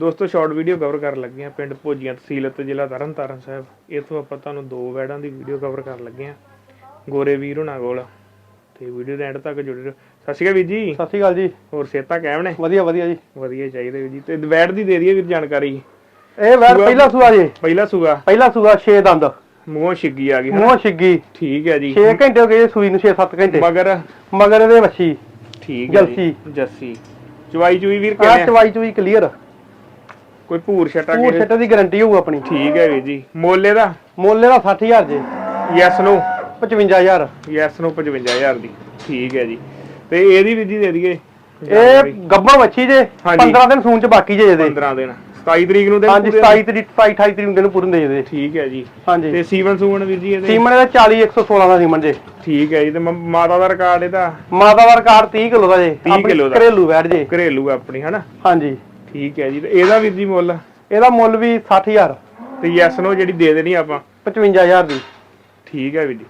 ਦੋਸਤੋ short video cover ਕਰਨ ਲੱਗੇ ਆ ਪਿੰਡ ਭੋਜੀਆਂ ਤਹਿਸੀਲ ਅਤੇ ਜ਼ਿਲ੍ਹਾ ਤਰਨਤਾਰਨ ਸਾਹਿਬ। ਇਥੋਂ ਆਪਾਂ ਤੁਹਾਨੂੰ ਦੋ ਵੈੜਾਂ ਦੀ ਵੀਡੀਓ ਕਵਰ ਕਰਨ ਲੱਗੇ ਆ ਗੋਰੇ ਵੀਰ ਹੁਣਾਂ ਕੋਲ। ਤੇ ਵੀਡੀਓ ਦੇ ਐਂਡ ਤੱਕ ਜੁੜੇ ਰਹੋ। ਸਤਿ ਸ਼੍ਰੀ ਅਕਾਲ ਵੀਰ ਜੀ। ਸਤਿ ਸ਼੍ਰੀ ਅਕਾਲ ਜੀ। ਹੋਰ ਸਿਹਤਾਂ ਕਾਇਮ ਨੇ? ਵਧੀਆ ਵਧੀਆ ਜੀ। ਵਧੀਆ ਚਾਹੀਦੇ ਵੀਰ ਜੀ। ਤੇ ਵੈੜ ਦੀ ਦੇ ਦਈਏ ਵੀਰ ਜਾਣਕਾਰੀ। ਇਹ ਸੂਆ- ਪਹਿਲਾ ਸੂਆ ਜੀ। ਪਹਿਲਾ ਸੂਆ? ਪਹਿਲਾ ਸੂਆ 6 ਦੰਦ। ਮੂੰਹੋਂ ਛਿੱਗੀ ਆ ਗਈ? ਮੂੰਹ ਛਿੱਗੀ। ਠੀਕ ਹੈ ਜੀ। 6 ਘੰਟੇ ਹੋ ਗਏ ਸੂਈ ਨੂੰ 6-7 ਘੰਟੇ। ਮਗਰ? ਮਗਰ ਇਹਦੇ ਵੱਛੀ। ਠੀਕ ਹੈ ਜੀ। ਜੱਸੀ। ਚਵਾਈ ਚੂਈ ਵੀਰ ਕਿਵੇਂ ਆ? ਚਵਾਈ ਚੂਈ ਕਲੀਅਰ ਕੋਈ ਭੂਰ ਛਟਾ ਪੂਰ ਕੇ ਛੱਟੇ ਦੀ ਗਾਰੰਟੀ ਹੋਊ ਆਪਣੀ। ਠੀਕ ਹੈ ਵੀਰ ਜੀ। ਮੋਲੇ ਦਾ? ਮੁੱਲ ਇਹਦਾ 60000 ਜੀ। ਯੈਸ ਨੂੰ? 55000 ਯੈਸ ਨੂੰ 55000 ਦੀ। ਠੀਕ ਹੈ ਜੀ। ਤੇ ਇਹਦੀ ਵੀ ਜੀ ਦੇ ਦਈਏ। ਇਹ ਗੱਬਣ ਵੱਛੀ ਜੇ। ਹਾਂਜੀ। 15 ਦਿਨ ਸੂਣ ਚ ਬਾਕੀ ਜੇ ਇਹਦੇ। 15 ਦਿਨ। 27 ਤਰੀਕ ਨੂੰ ਦੇ ਹਾਂਜੀ 27 ਤਰੀਕ 27 28 ਤਰੀਕ ਨੂੰ ਦਿਨ ਪੂਰਨ ਦੇ ਇਹਦੇ। ਠੀਕ ਹੈ ਜੀ। ਹਾਂਜੀ। ਤੇ ਸੀਵਨ ਸੂਵਨ ਵੀਰ ਜੀ ਇਹਦੇ? ਸੀਮਨ ਇਹਦਾ 40 116 ਦਾ ਸੀਮਨ ਜੇ। ਠੀਕ ਹੈ ਜੀ। ਤੇ ਮ- ਮਾਤਾ ਦਾ ਰਿਕਾਰਡ ਇਹਦਾ? ਮਾਤਾ ਦਾ ਰਿਕਾਰਡ 30 ਕਿਲੋ ਦਾ ਜੇ। 30 ਆਪਣੀ ਕਿਲੋ ਦਾ। ਘਰੇਲੂ ਬੈਠ ਜੇ। ਘਰੇਲੂ ਆਪਣੀ ਹਨਾ? ਹਾਂਜੀ। ਠੀਕ ਹੈ ਜੀ। ਤੇ ਇਹਦਾ ਵੀਰ ਜੀ ਮੁੱਲ? ਇਹਦਾ ਮੁੱਲ ਵੀ 60000 ਤੇ ਯੈਸ ਨੂੰ ਜਿਹੜੀ ਦੇ ਦੇਣੀ ਆਪਾਂ? 55000 ਦੀ। ਠੀਕ ਹੈ ਵੀਰ ਜੀ।